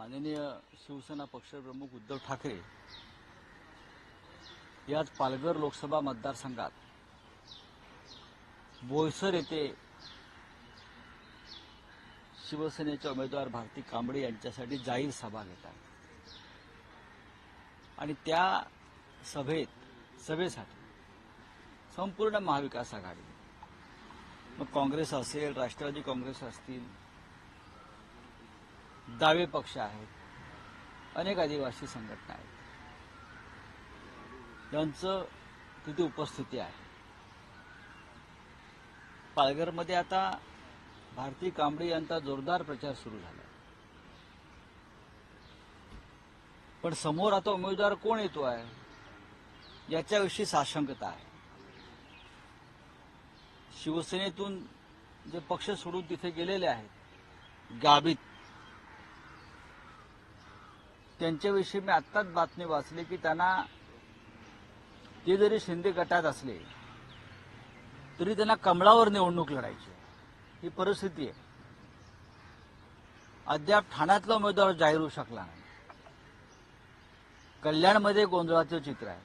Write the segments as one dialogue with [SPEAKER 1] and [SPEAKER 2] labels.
[SPEAKER 1] माननीय शिवसेना पक्षप्रमुख उद्धव ठाकरे याच पालघर लोकसभा मतदारसंघात बोईसर येथे शिवसेनेचे उमेदवार भारती कांबळे यांच्यासाठी जाहीर सभा घेतात आणि त्या सभेत सभेसाठी संपूर्ण महाविकास आघाडी मग काँग्रेस असेल राष्ट्रवादी काँग्रेस असतील दावे पक्ष आहेत. अनेक आदिवासी संघटना आहेत. यांचं तिथे उपस्थिती आहे. पालघरमध्ये आता भारती कांबळे यांचा जोरदार प्रचार सुरू झाला. पण समोर आता उमेदवार कोण येतो आहे? याच्याविषयी साशंकता आहे. शिवसेनेतून जे पक्ष सोडून तिथे गेलेले आहेत गावित त्यांच्याविषयी मी आत्ताच बातमी वाचली की त्यांना ते जरी शिंदे गटात असले तरी त्यांना कमळावर निवडणूक लढायची ही परिस्थिती आहे. अद्याप ठाण्यातला उमेदवार जाहीर होऊ शकला नाही. कल्याणमध्ये गोंधळाचं चित्र आहे.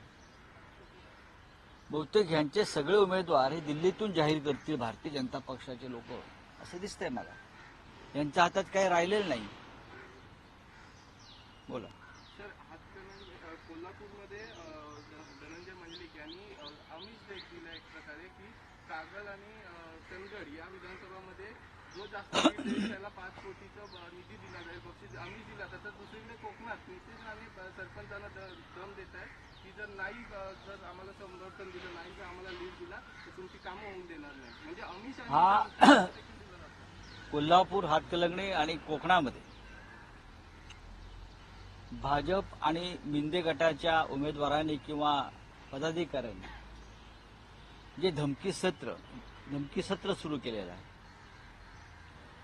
[SPEAKER 1] बहुतेक ह्यांचे सगळे उमेदवार हे दिल्लीतून जाहीर करतील भारतीय जनता पक्षाचे लोक. असं दिसतंय मला. यांच्या हातात काही राहिलेलं नाही. बोला
[SPEAKER 2] सर कोल्हापूरमध्ये धनंजय मंडलिक यांनी आमिष देख दिला एक प्रकारे की कागल आणि चंदगड या विधानसभामध्ये जो जास्त त्याला पाच कोटीचा निधी दिला जाईल बक्षीस आम्ही दिला तर दुसरीकडे कोकणात नितीश ब- सरपंचांना दम देत आहेत की जर नाही जर आम्हाला समर्थन दिलं नाही जर आम्हाला लीड दिला तर तुमची कामं होऊन देणार नाही म्हणजे आणि
[SPEAKER 1] हा.
[SPEAKER 2] जातं.
[SPEAKER 1] कोल्हापूर हातकलंगणे आणि कोकणामध्ये भाजप आणि मिंदे गटाच्या उमेदवारांनी किंवा पदाधिकाऱ्यांनी जे धमकी सत्र धमकी सत्र सुरू केलेलं आहे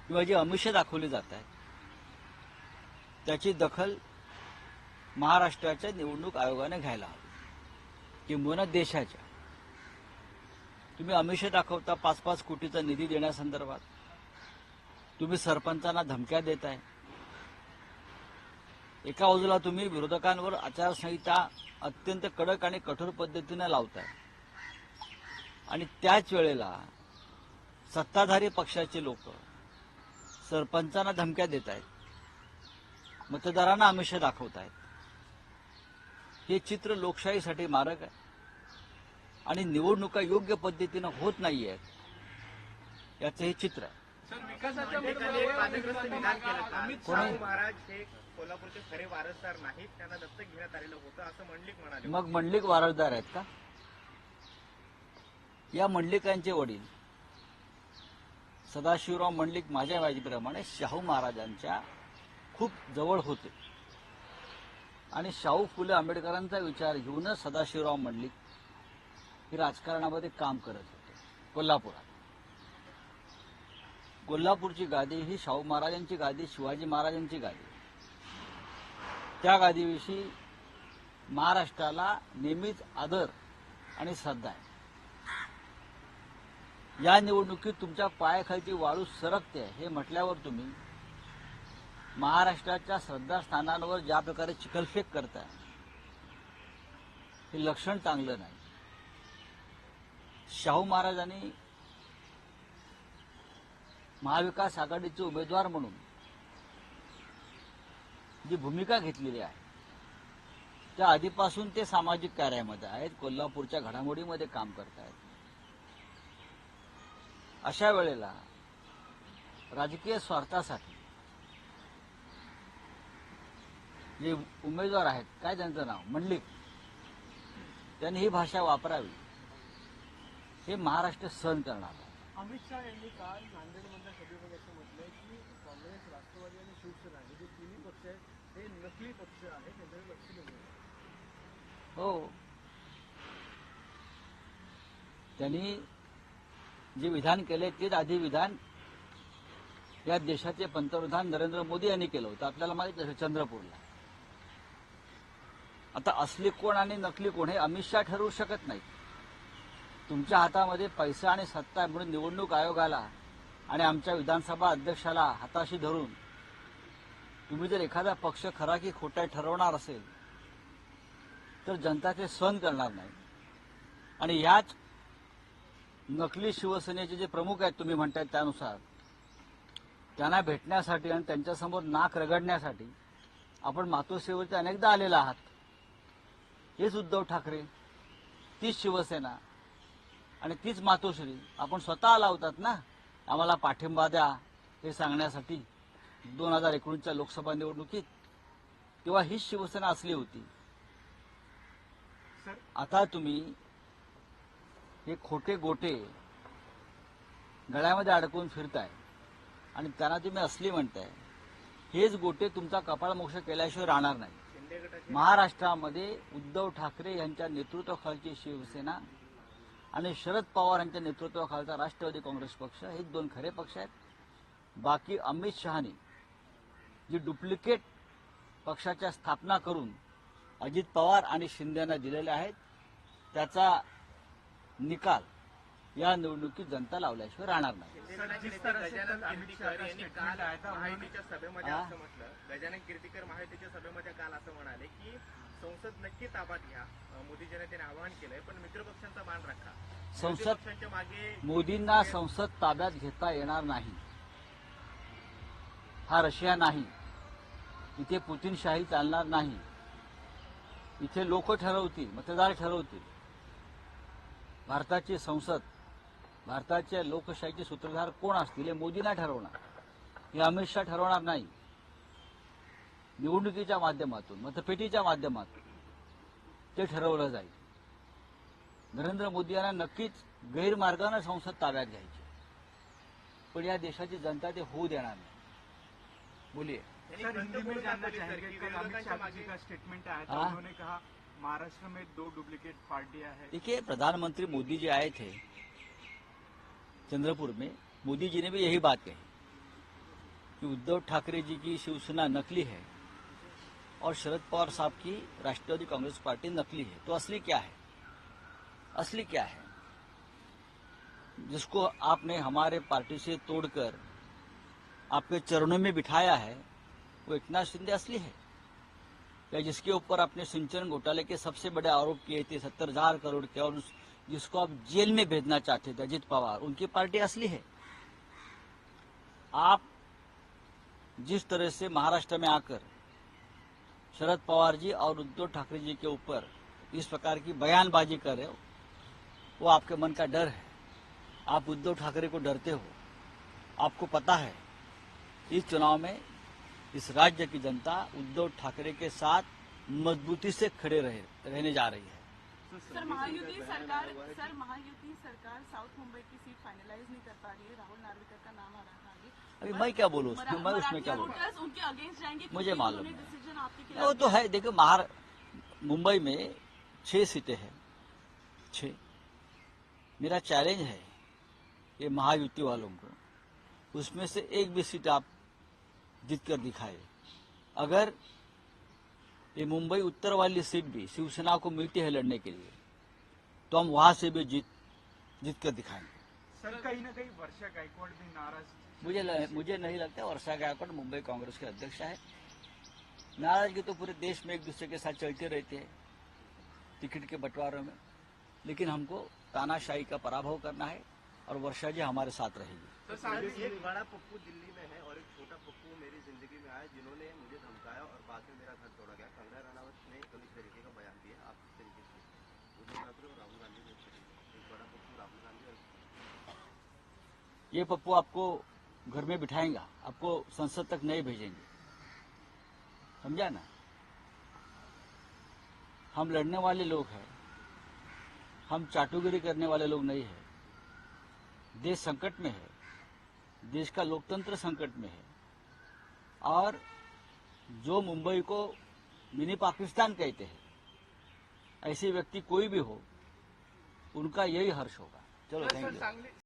[SPEAKER 1] किंवा जे अमिष दाखवली जात आहेत त्याची दखल महाराष्ट्राच्या निवडणूक आयोगाने घ्यायला हवी. किंबहुना देशाच्या तुम्ही अमिष दाखवता पाच पाच कोटीचा निधी देण्यासंदर्भात तुम्ही सरपंचांना धमक्या देताय एका बाजूला तुम्ही विरोधकांवर आचारसंहिता अत्यंत कडक आणि कठोर पद्धतीने लावताय. आणि त्याच वेळेला सत्ताधारी पक्षाचे लोक सरपंचांना धमक्या देत आहेत मतदारांना आमिष दाखवत आहेत हे चित्र लोकशाहीसाठी मारक आहे. आणि निवडणुका योग्य पद्धतीनं होत नाही आहेत याचं हे चित्र आहे.
[SPEAKER 2] सर विकासाच्या
[SPEAKER 3] त्यांनी एक वादग्रस्त विधान केलं का?
[SPEAKER 2] अमित
[SPEAKER 1] कोणी?
[SPEAKER 3] शाहू महाराज हे कोल्हापूरचे खरे वारसदार नाहीत त्यांना दत्तक घेण्यात आलेलं होतं असं मंडलिक म्हणाले
[SPEAKER 1] मग मंडलिक वारसदार आहेत का? या मंडलिकांचे वडील सदाशिवराव मंडलिक माझ्या माहितीप्रमाणे शाहू महाराजांच्या खूप जवळ होते. आणि शाहू फुले आंबेडकरांचा विचार घेऊनच सदाशिवराव मंडलिक हे राजकारणामध्ये काम करत होते कोल्हापुरात. कोल्हापूरची गादी ही शाहू महाराजांची गादी शिवाजी महाराजांची गादी. त्या गादीविषयी महाराष्ट्राला नेहमीच आदर आणि श्रद्धा आहे. या निवडणुकीत तुमच्या पायाखालची वाळू सरकते हे म्हटल्यावर तुम्ही महाराष्ट्राच्या श्रद्धास्थानांवर ज्या प्रकारे चिखलफेक करताय हे लक्षण चांगलं नाही. शाहू महाराजांनी महाविकास आघाडीचे उमेदवार म्हणून जी भूमिका घेतलेली आहे त्या आधीपासून ते सामाजिक कार्यामध्ये आहेत कोल्हापूरच्या घडामोडीमध्ये काम करत आहेत अशा वेळेला राजकीय स्वार्थासाठी जे उमेदवार आहेत काय त्यांचं नाव? मंडलिक. त्यांनी ही भाषा वापरावी. हे महाराष्ट्र सहन करणार आहे
[SPEAKER 4] अमित शहा यांनी काल नांदेडमध्ये सभेमध्ये असं म्हटलंय की काँग्रेस राष्ट्रवादी आणि शिवसेना हे जे तिन्ही पक्ष आहेत हे नकली पक्ष आहेत त्याच्याकडे लक्ष देऊ
[SPEAKER 1] हो. त्यांनी जे विधान केले तेच आधी विधान या देशाचे पंतप्रधान नरेंद्र मोदी यांनी केलं होतं. आपल्याला माहीत असेल चंद्रपूरला. आता असली कोण आणि नकली कोण हे अमित शहा ठरवू शकत नाही तुमच्या हातामध्ये पैसा आणि सत्ता आहे म्हणून निवडणूक आयोगाला आणि आमच्या विधानसभा अध्यक्षाला हाताशी धरून तुम्ही जर एखादा पक्ष खरा की खोटा ठरवणार असेल तर जनता ते सहन करणार नाही. आणि याच नकली शिवसेनेचे जे प्रमुख आहेत तुम्ही म्हणताय त्यानुसार त्यांना भेटण्यासाठी आणि त्यांच्यासमोर नाक रगडण्यासाठी आपण मातोश्रीवरती अनेकदा आलेला आहात. हेच उद्धव ठाकरे तीच शिवसेना आणि तीच मातोश्री आपण स्वतः लावतात ना? आम्हाला पाठिंबा द्या हे सांगण्यासाठी दोन हजार एकोणीसच्या लोकसभा निवडणुकीत तेव्हा हीच शिवसेना असली होती. आता तुम्ही हे खोटे गोटे गळ्यामध्ये अडकवून फिरताय आणि त्यांना तुम्ही असली म्हणताय. हेच गोटे तुमचा कपाळमोक्ष केल्याशिवाय राहणार नाही. महाराष्ट्रामध्ये उद्धव ठाकरे यांच्या नेतृत्वाखालची शिवसेना आणि शरद पवार यांच्या नेतृत्वाखालचा राष्ट्रवादी काँग्रेस पक्ष हे दोन खरे पक्ष आहेत. बाकी अमित शहानी जी डुप्लिकेट पक्षाच्या स्थापना करून अजित पवार आणि शिंदेना दिलेले आहेत त्याचा निकाल या निवडणुकीत जनता लावल्याशिवाय राहणार नाही.
[SPEAKER 4] शाह
[SPEAKER 3] महायुतीच्या सभेमध्ये? असं म्हटलं. गजानन कीर्तिकर महायुतीच्या सभेमध्ये काल असं म्हणाले की संसद नक्की ताब्यात घ्या. मोदी जनतेने आवाहन केलंय पण मित्रपक्षांचा मान राखा.
[SPEAKER 1] संसद-
[SPEAKER 3] मागे
[SPEAKER 1] मोदींना संसद ताब्यात घेता येणार नाही. हा रशिया नाही. इथे पुतीनशाही चालणार नाही. इथे लोक ठरवतील मतदार ठरवतील. भारताची संसद भारताच्या लोकशाहीचे सूत्रधार कोण असतील हे मोदींना ठरवणार. हे अमित शहा ठरवणार नाही. निवडणुकीच्या माध्यमातून मतपेटीच्या माध्यमातून ते ठरवलं जाईल. नरेंद्र मोदी यांना नक्कीच गैरमार्गानं संसद ताब्यात घ्यायची पण या देशाची जनता ते होऊ देणार नाही. बोलिये.
[SPEAKER 3] त्यांनी
[SPEAKER 4] सर
[SPEAKER 3] खंत
[SPEAKER 4] हिंदी में
[SPEAKER 3] बोलून
[SPEAKER 4] जानना
[SPEAKER 3] दाखवली, सर,
[SPEAKER 4] चाहेंगे
[SPEAKER 3] की
[SPEAKER 4] कल अमित
[SPEAKER 3] विरोधकांच्या
[SPEAKER 4] शाह जी
[SPEAKER 3] मागे
[SPEAKER 4] का स्टेटमेंट आया था
[SPEAKER 1] हाँ?
[SPEAKER 4] उन्होंने कहा महाराष्ट्र में दो डुप्लीकेट पार्टियां हैं
[SPEAKER 1] देखिए प्रधानमंत्री मोदी जी आए थे चंद्रपुर में मोदी जी ने भी यही बात कही कि उद्धव ठाकरे जी की शिवसेना नकली है और शरद पवार साहब की राष्ट्रवादी कांग्रेस पार्टी नकली है। तो असली क्या है? असली क्या है? जिसको आपने हमारे पार्टी से तोड़कर आपके चरणों में बिठाया है वो एकनाथ शिंदे असली है? या जिसके ऊपर आपने सिंचन घोटाले के सबसे बड़े आरोप किए थे सत्तर हज़ार करोड़ के और उस, जिसको आप जेल में भेजना चाहते थे, अजित पवार, उनकी पार्टी असली है। आप जिस तरह से महाराष्ट्र में आकर शरद पवार जी और उद्धव ठाकरे जी के ऊपर इस प्रकार की बयानबाजी कर रहे हो, वो आपके मन का डर है। आप उद्धव ठाकरे को डरते हो। आपको पता है, इस चुनाव में इस राज्य की जनता उद्धव ठाकरे के साथ मजबूती से खड़े रहे, रहने जा रही है।
[SPEAKER 5] सर महायुति सरकार सर महायुति सरकार साउथ मुंबई की सीट फाइनलाइज नहीं कर पा रही है। राहुल नार्वेकर का नाम आ रहा था
[SPEAKER 1] अभी मैं क्या बोलूँ उसमें? मैं उसमें क्या बोलूँ?
[SPEAKER 5] उनके अगेंस्ट जाएँगे
[SPEAKER 1] मुझे मालूम है। वो तो है देखो महार मुंबई में छह सीटें हैं। छह। मेरा चैलेंज है ये महायुति वालों को। उसमें से एक भी सीट आप जीत कर दिखाए। अगर ये मुंबई उत्तर वाली सीट भी शिवसेना को मिलती है लड़ने के लिए। तो हम वहाँ से भी जीत जीत कर दिखाएँगे।
[SPEAKER 4] सर कहीं ना कहीं वर्षा गायकवाड़ भी नाराज़
[SPEAKER 1] मुझे ल, मुझे नहीं लगता वर्षा गायकवाड़ मुंबई कांग्रेस के अध्यक्ष है। नाराज़गी तो पूरे देश में एक दूसरे के साथ चलते रहते हैं टिकट के बंटवारों में। लेकिन हमको तानाशाही का पराभव करना है और वर्षा जी हमारे साथ रहेगी।
[SPEAKER 3] तो
[SPEAKER 6] बड़ा पप्पू दिल्ली में है। छोटा पप्पू मेरी ज़िंदगी में आया जिन्होंने मुझे धमकाया और बाद में मेरा घर तोड़ा गया। कंगना रनावत ने कल इस तरीके का बयान दिया। आप किस तरीके से? उद्धव ठाकरे और राहुल गांधी ने एक बड़ा पप्पू, राहुल गांधी और
[SPEAKER 1] ये पप्पू आपको घर में बिठाएँगा? आपको संसद तक नहीं भेजेंगे? समझा ना? हम लड़ने वाले लोग हैं। हम चाटुगिरी करने वाले लोग नहीं है। देश संकट में है। देश का लोकतंत्र संकट में है। और जो मुंबई को मिनी पाकिस्तान कहते हैं ऐसे व्यक्ति कोई भी हो उनका यही हर्ष होगा। चलो थैंक यू